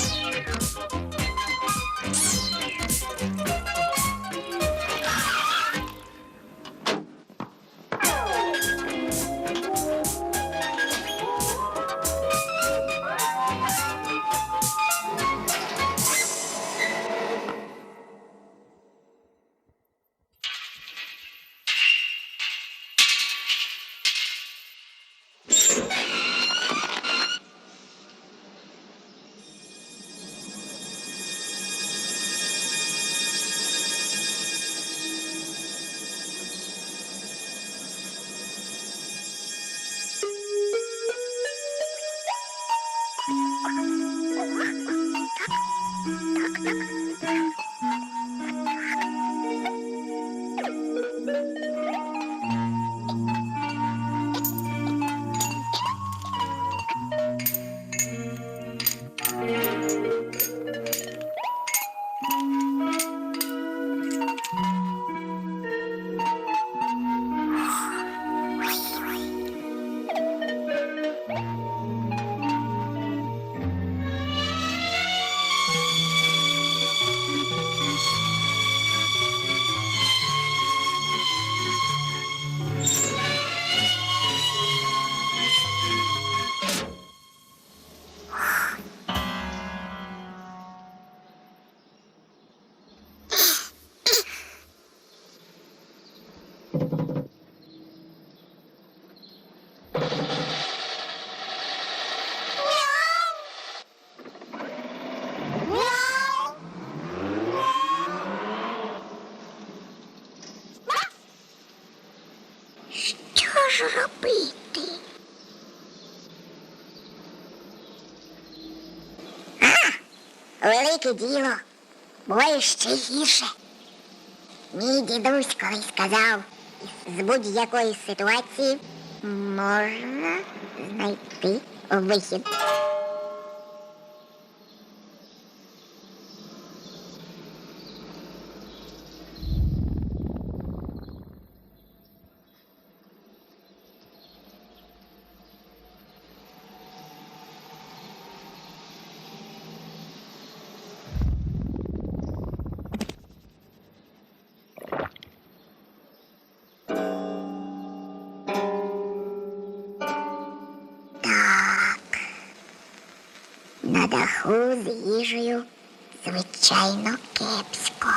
Що ж робити? А, велике діло. Буває ще гірше. Мій дідусь колись сказав, з будь-якої ситуації можна знайти вихід. Даху з їжею, звичайно, кепсько.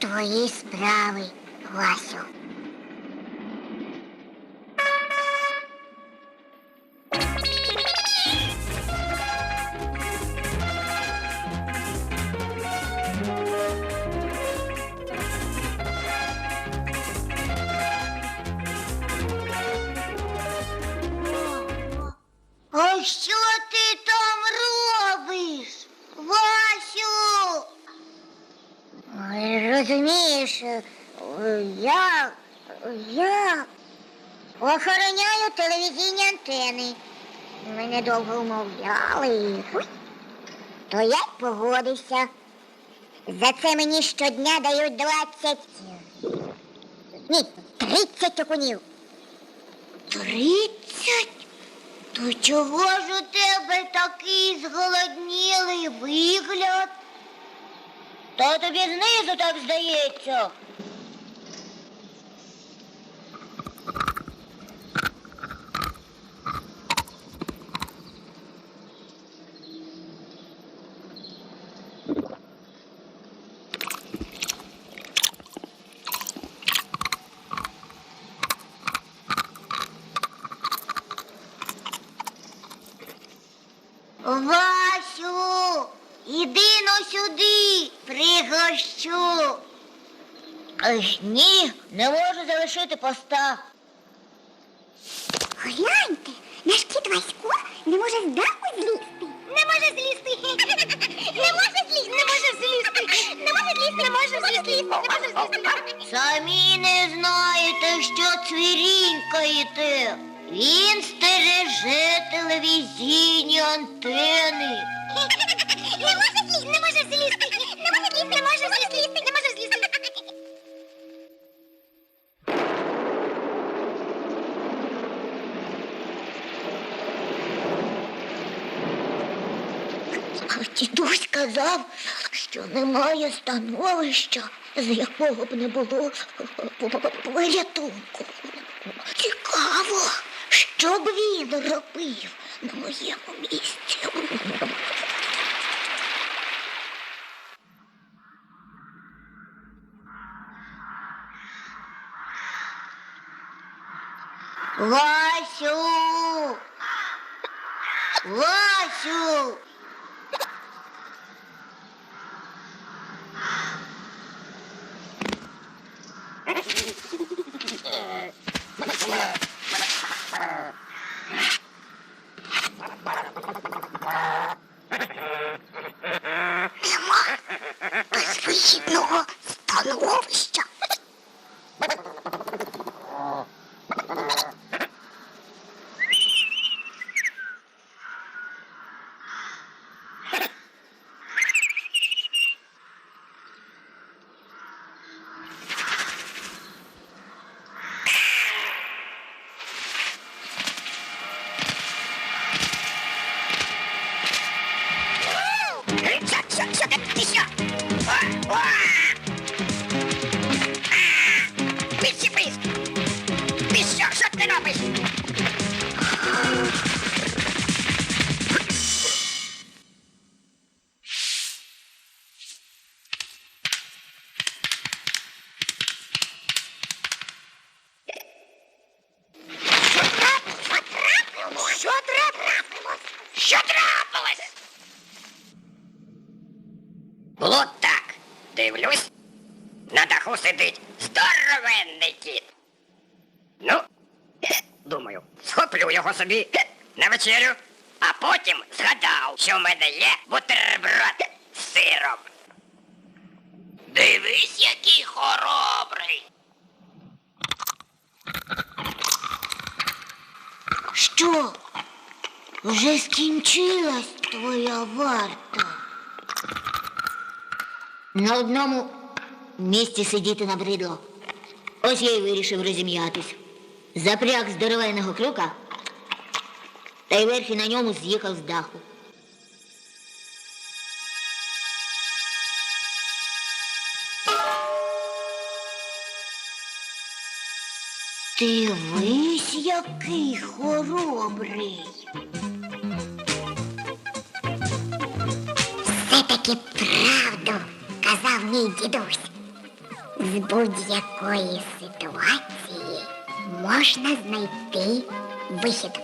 Твої справи, Васю. Розумієш, е, я, я охороняю телевізійні антени. Мене довго умовляли. То я погодився. За це мені щодня дають 20 Ні, тридцять окунів. Тридцять? То чого ж у тебе такий зголоднілий вигляд? Та тобі знизу так здається. Васю, іди но сюди, пригощу. Ні, не можу залишити поста. Гляньте, наш кіт Васько не може з даху злізти. Не може злізти. Не може злізти. Не може злізти. Не може злізти. Не може злізти. Не може злізти. Самі не знаєте, що цвірінькаєте. Він стереже телевізійні антени. Дідусь казав, що немає становища, з якого б не було порятунку. Цікаво, що б він робив на моєму місці. Васю! Васю! Безвихідного становища. Ти що, що ти? Що трапилось? Що трапилось? Було так. Дивлюсь, на даху сидить здоровенний кіт. Ну, думаю, схоплю його собі на вечерю, а потім згадав, що в мене є бутерброд з сиром. Дивись, який хоробрий. Що? Вже скінчилась твоя варта? На одному місці сидіти набридло. Ось я й вирішив розім'ятись. Запряг здоровенного крюка та й верхи на ньому з'їхав з даху. Дивись, який хоробрий. Все-таки правду казав мій дідусь. В будь-якої ситуації можна знайти вихід.